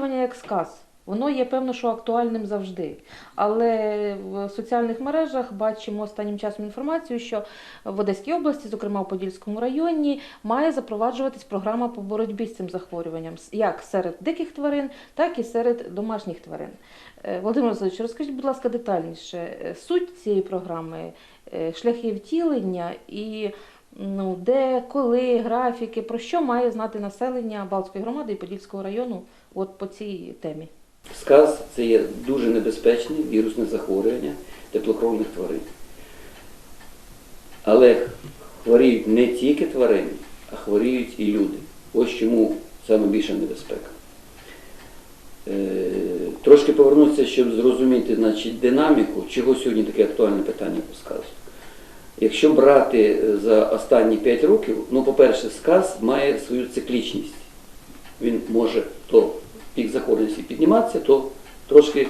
захворювання як сказ. Воно є певно, що актуальним завжди. Але в соціальних мережах бачимо останнім часом інформацію, що в Одеській області, зокрема у Подільському районі, має запроваджуватись програма по боротьбі з цим захворюванням як серед диких тварин, так і серед домашніх тварин. Е, Володимир Васильович, розкажіть, будь ласка, детальніше е, суть цієї програми, е, шляхи втілення і ну, де, коли, графіки, про що має знати населення Балтської громади і Подільського району от по цій темі. Сказ це є дуже небезпечне вірусне захворювання теплокровних тварин. Але хворіють не тільки тварини, а хворіють і люди. Ось чому саме більша небезпека. Е, Трошки повернутися, щоб зрозуміти значить, динаміку, чого сьогодні таке актуальне питання по сказу. Якщо брати е, за останні 5 років, ну, по-перше, сказ має свою циклічність. Він може то пік захворюваності підніматися, то трошки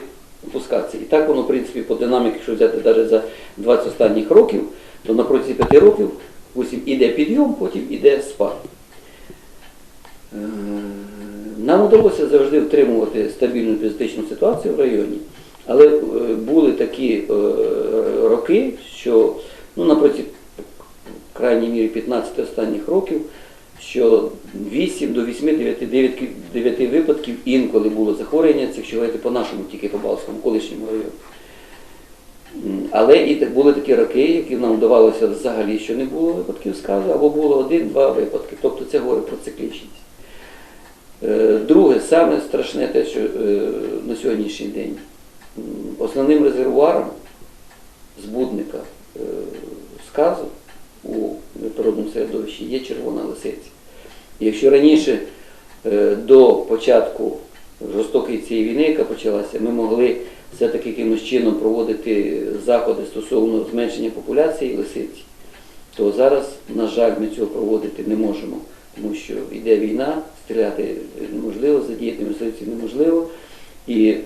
опускатися. І так воно, в принципі, по динаміці, якщо взяти навіть за 20 останніх років, то на протязі 5 років потім іде підйом, потім іде спад. Е, Нам вдалося завжди втримувати стабільну політичну ситуацію в районі, але е, були такі е, роки, що ну, на протязі крайній мірі 15 останніх років, що 8 до 8 9, 9, 9 випадків інколи було захворювання, це якщо говорити по нашому, тільки по Балтському, колишньому району. Але і були такі роки, які нам вдавалося взагалі, що не було випадків сказу, або було один-два випадки. Тобто це говорить про циклічність. Е, Друге, саме страшне те, що е, на сьогоднішній день основним резервуаром збудника е, сказу у природному середовищі є червона лисиця. Якщо раніше е, до початку жорстокої цієї війни, яка почалася, ми могли все-таки якимось чином проводити заходи стосовно зменшення популяції лисиці, то зараз, на жаль, ми цього проводити не можемо, тому що йде війна, стріляти неможливо, задіяти мисливців неможливо. І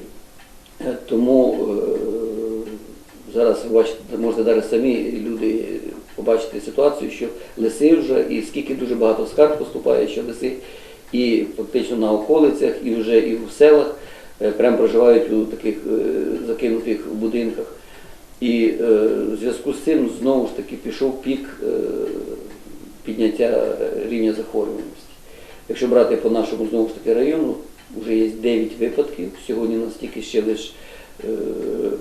е, тому е, зараз бачите, можете навіть самі люди побачити ситуацію, що лиси вже, і скільки дуже багато скарг поступає, що лиси і фактично на околицях, і вже і в селах е, прям проживають у таких е, закинутих будинках. І е, в зв'язку з цим знову ж таки пішов пік підняття рівня захворюваності. Якщо брати по нашому знову ж таки району, вже є 9 випадків. Сьогодні у нас тільки ще лише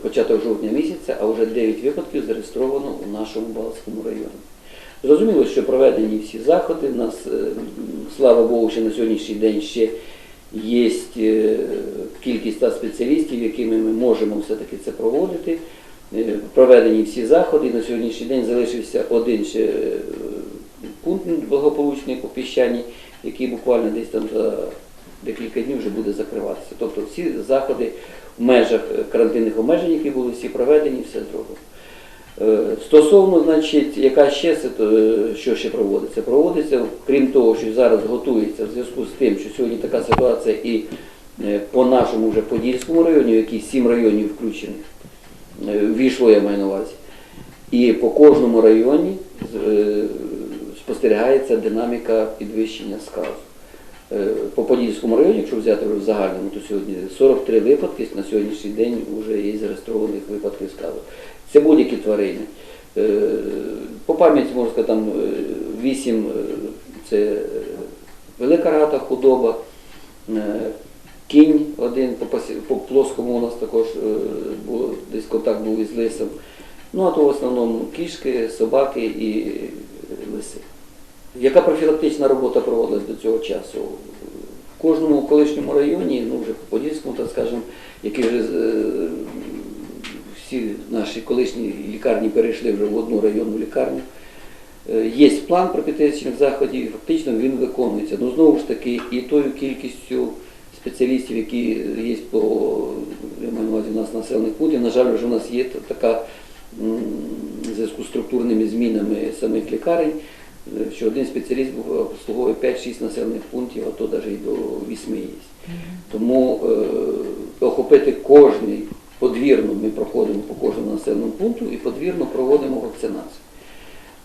початок жовтня місяця, а вже 9 випадків зареєстровано у нашому Балтському районі. Зрозуміло, що проведені всі заходи. У нас, е, слава Богу, ще на сьогоднішній день ще є е, кількість та спеціалістів, якими ми можемо все-таки це проводити. Е, Проведені всі заходи. На сьогоднішній день залишився один ще е, пункт благополучний по піщані, який буквально десь там за декілька днів вже буде закриватися. Тобто всі заходи в межах е, карантинних обмежень, які були всі проведені, все зроблено. Е, Стосовно, значить, яка ще е, що ще проводиться? Проводиться, крім того, що зараз готується в зв'язку з тим, що сьогодні така ситуація і по нашому вже Подільському районі, в який сім районів включених, е, ввійшло, я маю на увазі. І по кожному районі спостерігається динаміка підвищення сказу. Е, По Подільському районі, якщо взяти в загальному, то сьогодні 43 випадки на сьогоднішній день вже є зареєстрованих випадків сказу. Це будь-які тварини. Е, По пам'яті можна сказати, там 8 це е, велика рогата худоба, кінь один по, плоскому у нас також було, десь контакт був із лисом. Ну а то в основному кішки, собаки і лиси. Яка профілактична робота проводилась до цього часу? Кожному колишньому районі, ну вже по Подільському, так скажемо, які вже е, всі наші колишні лікарні перейшли вже в одну районну лікарню. Е, Є план профілактичних заходів, і фактично він виконується. Ну знову ж таки, і тою кількістю спеціалістів, які є по увазі у нас населених пунктів, на жаль, вже у нас є така в зв'язку з структурними змінами самих лікарень, що один спеціаліст обслуговує 5-6 населених пунктів, а то навіть і до 8 є. Тому е, охопити кожний подвірно ми проходимо по кожному населеному пункту і подвірно проводимо вакцинацію.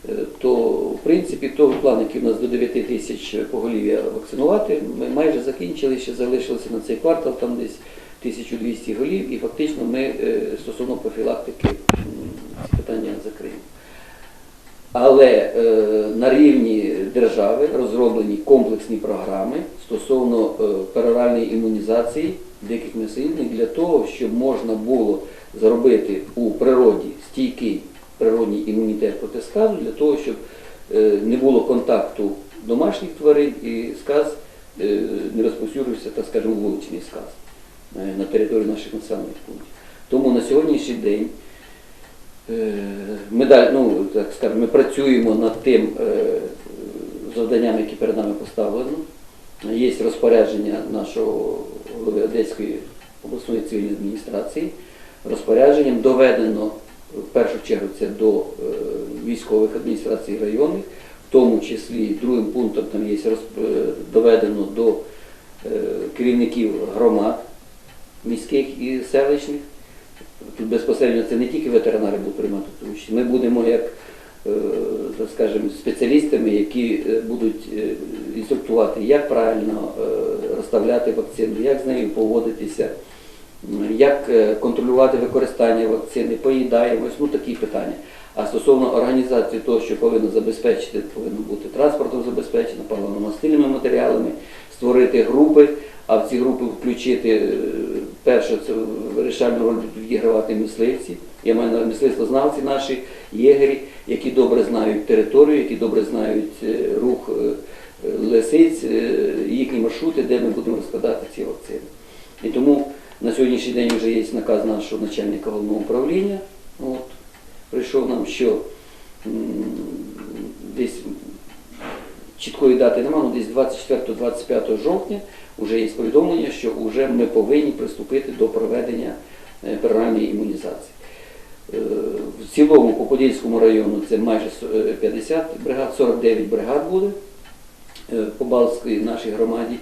е, то в принципі той план, який у нас до 9 тисяч поголів'я вакцинувати, ми майже закінчили, ще залишилося на цей квартал там десь 1200 голів, і фактично ми е, стосовно профілактики ці питання закриємо. Але е, на рівні держави розроблені комплексні програми стосовно е, пероральної імунізації диких м'ясоїдних для того, щоб можна було зробити у природі стійкий природній імунітет проти сказу, для того, щоб е, не було контакту домашніх тварин і сказ не розповсюджувався, так скажемо, вуличний сказ на території наших населених пунктів. Тому на сьогоднішній день Е, Ми, ну, так скажемо, ми працюємо над тим е, завданням, які перед нами поставлено. Є розпорядження нашого голови Одеської обласної цивільної адміністрації. Розпорядженням доведено в першу чергу це до е, військових адміністрацій районних, в тому числі другим пунктом там є доведено до керівників громад міських і селищних. Тут безпосередньо це не тільки ветеринари будуть приймати участь. Ми будемо як е, так спеціалістами, які е, будуть е, інструктувати, як правильно розставляти вакцину, як з нею поводитися, як контролювати використання вакцини, поїдаємось, ну такі питання. А стосовно організації того, що повинно забезпечити, повинно бути транспортом забезпечено, паливно-мастильними матеріалами, створити групи, а в ці групи включити е, перше, це вирішальну роль будуть відігравати мисливці. Я маю на мисливствознавці наші єгері, які добре знають територію, які добре знають е, рух е, лисиць, їхні маршрути, де ми будемо розкладати ці вакцини. І тому на сьогоднішній день вже є наказ нашого начальника головного управління. От, прийшов нам, що дати немає, але десь 24-25 жовтня вже є повідомлення, що вже ми повинні приступити до проведення е, пероральної імунізації. Е, В цілому по Подільському району це майже е, 50 бригад, 49 бригад буде е, по Балтській нашій громаді,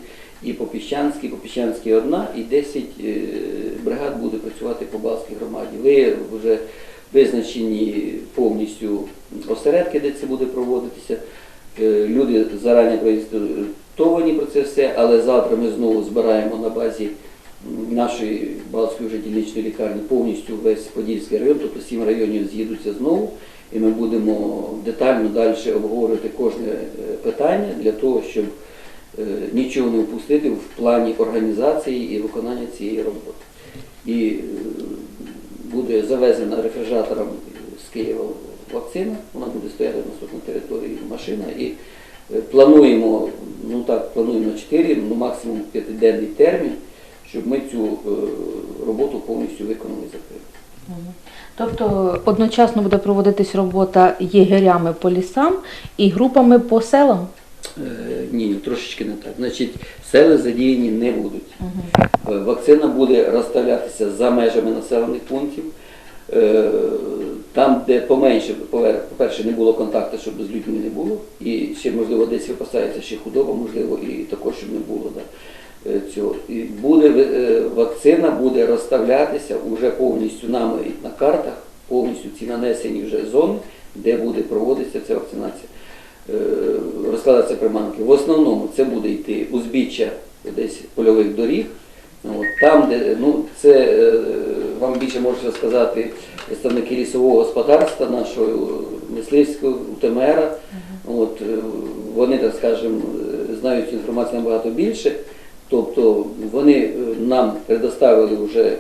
і по Піщанській, по Піщанській одна, і 10 е, бригад буде працювати по Балтській громаді. Ви вже визначені повністю осередки, де це буде проводитися. Е, Люди зарані проінструктовані про це все, але завтра ми знову збираємо на базі нашої Балтської вже дільничної лікарні повністю весь Подільський район, тобто сім районів з'їдуться знову, і ми будемо детально далі обговорювати кожне е, питання для того, щоб е, нічого не впустити в плані організації і виконання цієї роботи. І буде завезена рефрижератором з Києва вакцина, вона буде стояти на наступній території машина. І е, плануємо, ну так, плануємо на 4, ну максимум 5-денний термін, щоб ми цю е, роботу повністю виконали і закрили. Тобто одночасно буде проводитись робота єгерями по лісам і групами по селам. Е, Ні, трошечки не так. Значить, сели задіяні не будуть. Е, Вакцина буде розставлятися за межами населених пунктів. Е, Там, де поменше, по-перше, не було контакту, щоб з людьми не було. І ще, можливо, десь випасається ще худоба, можливо, і також, щоб не було. Да, е, цього. І буде, е, вакцина буде розставлятися вже повністю нами на картах, повністю ці нанесені вже зони, де буде проводитися ця вакцинація. Розкладатися приманки. В основному це буде йти узбіччя десь польових доріг, там, де ну, це вам більше можуть сказати представники лісового господарства, нашого мисливського УТМР. От, е, вони, так скажемо, е, знають цю інформацію набагато більше. Тобто вони е, нам предоставили вже е,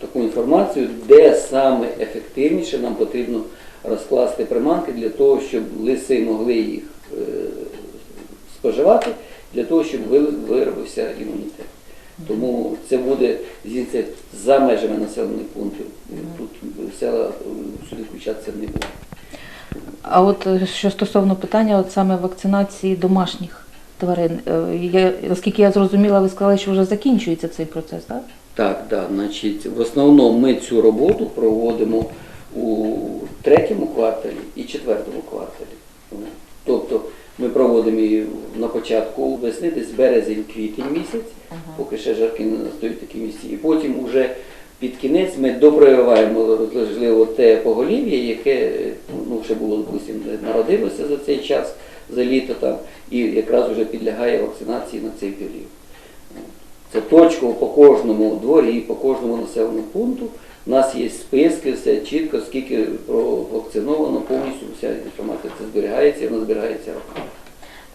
таку інформацію, де саме ефективніше нам потрібно розкласти приманки для того, щоб лиси могли їх споживати, для того, щоб виробився імунітет. Тому це буде звідси за межами населених пунктів. Тут села е, сюди включатися не буде. А от е, що стосовно питання, от саме вакцинації домашніх тварин, е, я, наскільки я зрозуміла, ви сказали, що вже закінчується цей процес, так? Так, так, значить, в основному ми цю роботу проводимо у третьому кварталі і четвертому кварталі. Тобто ми проводимо її на початку весни, десь березень-квітень місяць, поки ще жарки не настають такі місці. І потім уже під кінець ми допрививаємо можливо те поголів'я, яке ну, ще було, допустим, народилося за цей час, за літо там, і якраз вже підлягає вакцинації на цей період. Це точково по кожному дворі, і по кожному населеному пункту. У нас є списки, все чітко, скільки провакциновано, повністю вся інформація це зберігається, і вона зберігається роками.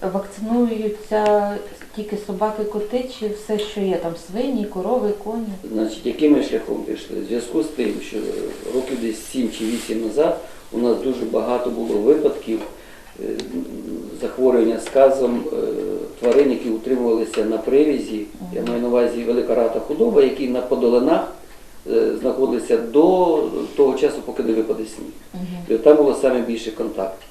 Вакцинуються тільки собаки, коти чи все, що є там свині, корови, коні. Значить, яким ми шляхом пішли? В зв'язку з тим, що років десь 7 чи 8 назад у нас дуже багато було випадків е, захворювання сказом е, тварин, які утримувалися на привізі. Я маю на увазі велика рата худоба, які на подолинах е, знаходилися до того часу, поки не випаде сніг. Там було саме більше контактів.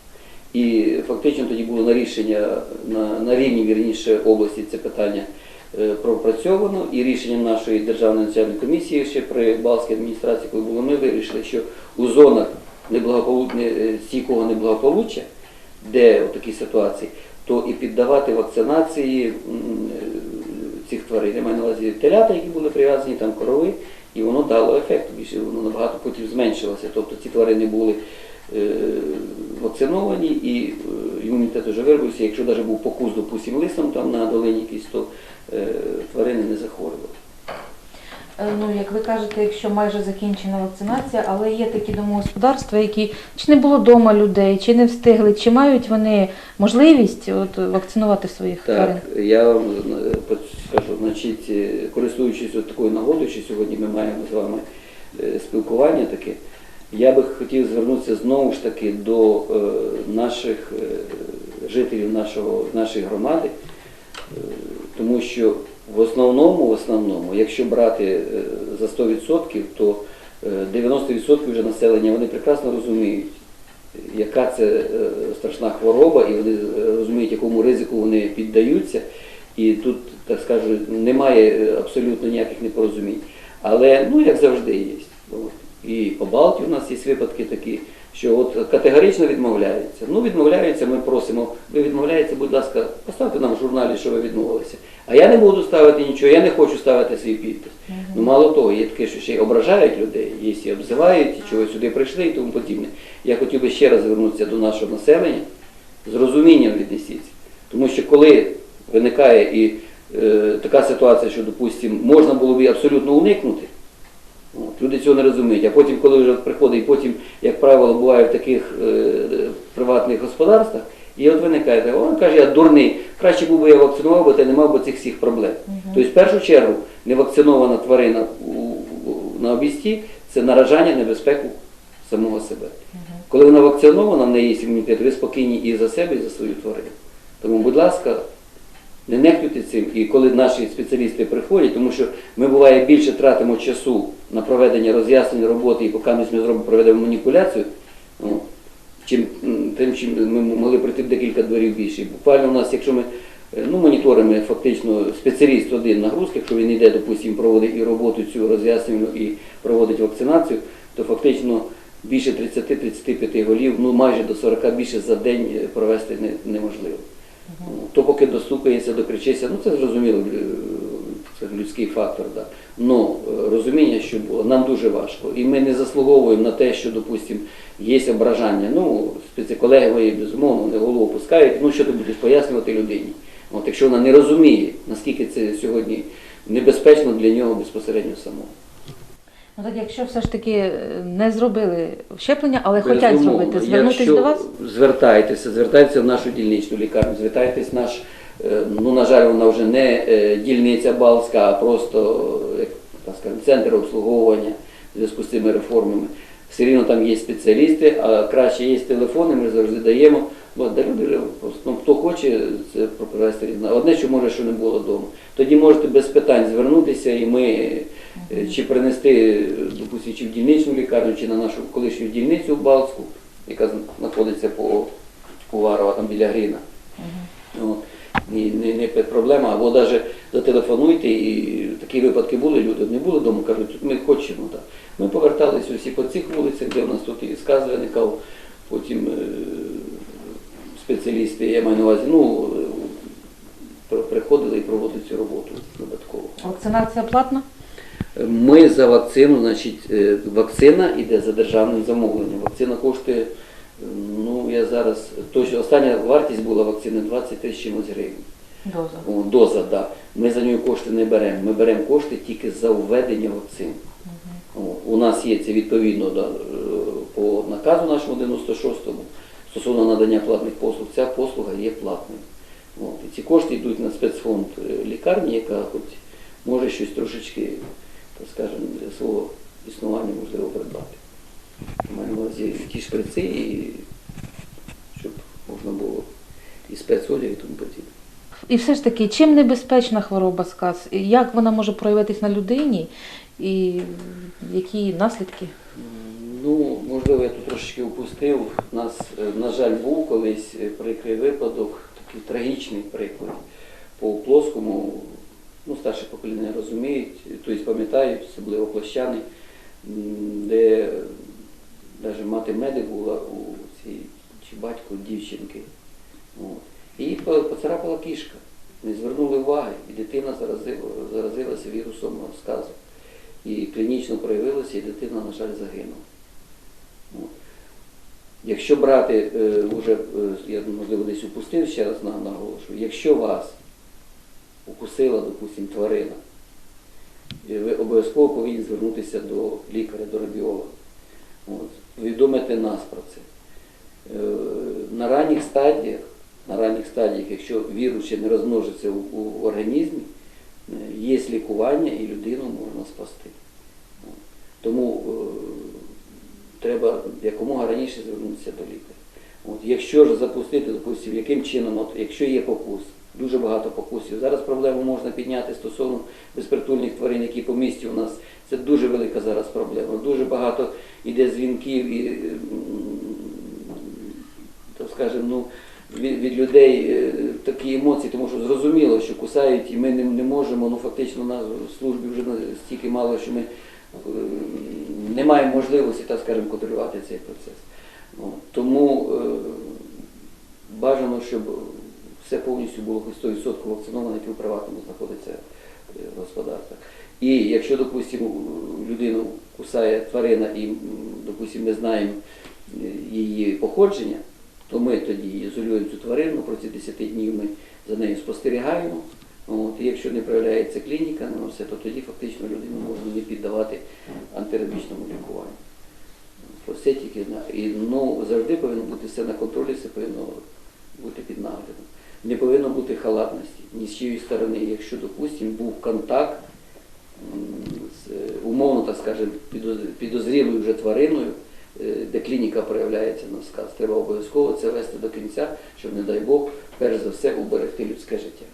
І фактично тоді було на рішення на, на рівні вірніше області це питання е, пропрацьовано. І рішенням нашої державної національної комісії ще при Балській адміністрації, коли було, ми вирішили, що у зонах е, стійкого неблагополуччя, де такі ситуації, то і піддавати вакцинації е, цих тварин. Я маю на увазі телята, які були прив'язані, там корови, і воно дало ефект. Більше воно набагато потім зменшилося. Тобто ці тварини були вакциновані і е, імунітет вже виробився. Якщо навіть був покус, допустим, лисом там на долині якийсь, то е, тварини не захворювали. Е, Ну, як ви кажете, якщо майже закінчена вакцинація, але є такі домогосподарства, які чи не було вдома людей, чи не встигли, чи мають вони можливість от, вакцинувати своїх тварин? Так, я вам е, скажу, значить, е, користуючись от такою нагодою, що сьогодні ми маємо з вами е, спілкування таке, я би хотів звернутися знову ж таки до е, наших е, жителів нашого, нашої громади, е, тому що в основному, в основному, якщо брати за 100%, то е, 90% вже населення вони прекрасно розуміють, яка це страшна хвороба, і вони розуміють, якому ризику вони піддаються. І тут, так скажу, немає абсолютно ніяких непорозумінь. Але ну як завжди є. І по Балтії у нас є випадки такі, що от категорично відмовляються. Ну, відмовляються, ми просимо, ви відмовляєтеся, будь ласка, поставте нам в журналі, що ви відмовилися. А я не буду ставити нічого, я не хочу ставити свій підпис. Ну мало того, є таке, що ще й ображають людей, є і обзивають, і чого сюди прийшли і тому подібне. Я хотів би ще раз звернутися до нашого населення, з розумінням віднесіться. Тому що коли виникає і е, така ситуація, що, допустимо, можна було б абсолютно уникнути, От, люди цього не розуміють. А потім, коли вже приходить, потім, як правило, буває в таких е, приватних господарствах, і от виникає, о, каже, я дурний, краще був би я вакцинував, бо ти не мав би цих всіх проблем. Тобто, в першу чергу, невакцинована тварина у- у- на обісті це наражання небезпеку самого себе. Коли вона вакцинована, в неї є імунітет, ви спокійні і за себе, і за свою тварину. Тому, будь ласка, не нехтуйте цим. І коли наші спеціалісти приходять, тому що ми буває більше тратимо часу на проведення роз'яснень роботи і поки ми зробимо проведемо маніпуляцію, ну, чим тим, чим ми могли пройти б декілька дворів більше. Буквально у нас, якщо ми е, ну, моніторимо фактично спеціаліст один нагрузки, якщо він йде, допустимо, проводить і роботу цю роз'яснювальну і проводить вакцинацію, то фактично більше 30-35 голів, ну майже до 40 більше за день е, провести не- неможливо. Ну, То поки достукається, докричиться, ну це зрозуміло, е, це людський фактор. Да. Е, розуміння, що було, нам дуже важко. І ми не заслуговуємо на те, що, допустимо, є ображання. Ну, спеці колеги мої, безумовно, вони голову пускають, ну що ти будеш пояснювати людині. От, якщо вона не розуміє, наскільки це сьогодні небезпечно для нього безпосередньо самого. Ну так якщо все ж таки е, не зробили щеплення, але хочуть Безумовно. зробити, звернутися Якщо до вас? Звертайтеся, звертайтеся в нашу дільничну лікарню, звертайтесь в наш, е, ну на жаль, вона вже не е, дільниця Балська, а просто е, як так скажемо, центр обслуговування в зв'язку з цими реформами. Все рівно там є спеціалісти, а краще є телефони, ми завжди даємо. Бо де люди просто, ну, хто хоче це провести різне. Одне, що може, що не було вдома. Тоді можете без питань звернутися і ми чи принести, допустимо, чи в дільничну лікарню, чи на нашу колишню дільницю в Балтську, яка знаходиться по Уварова, там біля Гріна. От. Ні, не, не проблема, або навіть зателефонуйте, і такі випадки були, люди не були вдома, кажуть, тут ми хочемо. Так. Ми поверталися усі по цих вулицях, де в нас тут і сказ виникав, потім е, спеціалісти, я маю на увазі, ну, е, приходили і проводили цю роботу додатково. Вакцинація платна? Ми за вакцину, значить, е, вакцина йде за державним замовленням. Вакцина коштує, ну я зараз, точно остання вартість була вакцини 23 з чимось гривень. Доза. Доза, да. Ми за нею кошти не беремо. Ми беремо кошти тільки за введення вакцин. О, У нас є це відповідно да, по наказу нашому 96-му стосовно надання платних послуг. Ця послуга є платною. От. І ці кошти йдуть на спецфонд е, лікарні, яка хоч може щось трошечки, так скажемо, для свого існування можливо придбати. Маю на увазі ті шприци, і щоб можна було і спецодяг і тому подібне. І все ж таки, чим небезпечна хвороба сказ? Як вона може проявитись на людині? І які наслідки? Ну, можливо, я тут трошечки упустив. У нас, е, на жаль, був колись е, прикрий випадок, такий трагічний приклад по плоскому. Ну, старше покоління розуміють, тобто пам'ятають, особливо площани, де навіть мати медик була у цій чи батько дівчинки. От. І поцарапала кішка. Не звернули уваги, і дитина заразила, заразилася вірусом сказу. І клінічно проявилося, і дитина, на жаль, загинула. От. Якщо брати, е, уже, е, я можливо десь упустив, ще раз наголошую, якщо вас укусила, допустимо, тварина, ви обов'язково повинні звернутися до лікаря, до радіолога. От. Повідомити нас про це. Е, На ранніх стадіях, на ранніх стадіях, якщо вірус ще не розмножиться у, у організмі, е, є лікування і людину можна спасти. От. Тому е, треба якомога раніше звернутися до лікаря. От, якщо ж запустити, допустимо, яким чином, от, якщо є покус, дуже багато покусів. Зараз проблему можна підняти стосовно безпритульних тварин, які по місті у нас. Це дуже велика зараз проблема. Дуже багато йде дзвінків і, так скажемо, ну, від, від людей е, такі емоції, тому що зрозуміло, що кусають, і ми не, не можемо, ну фактично на службі вже стільки мало, що ми е, не маємо можливості, так скажемо, контролювати цей процес. Тому е, бажано, щоб все повністю було 100% вакциновано, які у приватному знаходиться е, господарствах. І якщо, допустимо, людину кусає тварина і, допустимо, ми знаємо е, її походження, то ми тоді ізолюємо цю тварину, протягом 10 днів ми за нею спостерігаємо. От, і якщо не проявляється клініка, ну, все, то тоді фактично людину можна не піддавати антирабічному лікуванню. Все тільки і ну, завжди повинно бути все на контролі, все повинно бути під наглядом. Не повинно бути халатності ні з чиєї сторони. Якщо, допустимо, був контакт з е, умовно, так скажемо, підозрілою вже твариною, е, де клініка проявляється на сказ, треба обов'язково це вести до кінця, щоб, не дай Бог, перш за все уберегти людське життя.